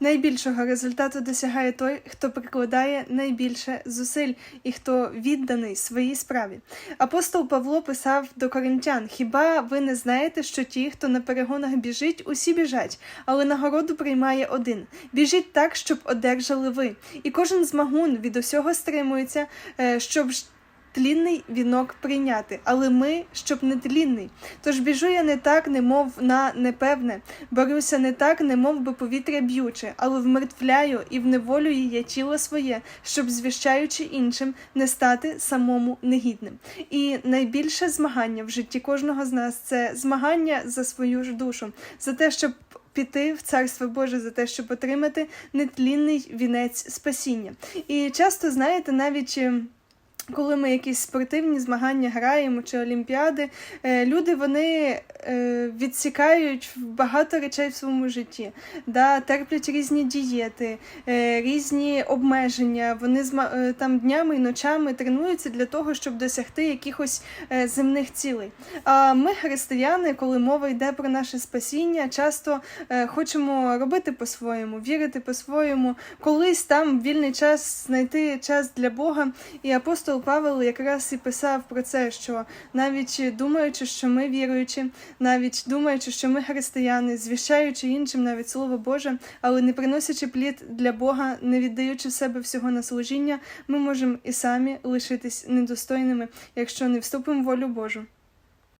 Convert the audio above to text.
Найбільшого результату досягає той, хто прикладає найбільше зусиль і хто відданий своїй справі. Апостол Павло писав до коринтян: Хіба ви не знаєте, що ті, хто на перегонах біжить, усі біжать, але нагороду приймає один. Біжіть так, щоб одержали ви. І кожен змагун від усього стримується, е, щоб тлінний вінок прийняти, але ми, щоб не тлінний. Тож біжу я не так, немов на непевне, борюся не так, немов би повітря б'юче, але вмертвляю і вневолюю я тіло своє, щоб, звіщаючи іншим, не стати самому негідним. І найбільше змагання в житті кожного з нас це змагання за свою ж душу, за те, щоб піти в царство Боже за те, щоб отримати нетлінний вінець спасіння. І часто, знаєте, навіть. Коли ми якісь спортивні змагання граємо чи олімпіади, е, люди вони е, відсікають багато речей в своєму житті, да, терплять різні дієти, е, різні обмеження. Вони там днями і ночами тренуються для того, щоб досягти якихось земних цілей. А ми, християни, коли мова йде про наше спасіння, часто хочемо робити по-своєму, вірити по-своєму, колись там вільний час знайти час для Бога. І апостол Павел якраз і писав про це, що навіть думаючи, що ми віруючі, навіть думаючи, що ми християни, звіщаючи іншим навіть слово Боже, але не приносячи плід для Бога, не віддаючи себе всього на служіння, ми можемо і самі лишитись недостойними, якщо не вступимо в волю Божу.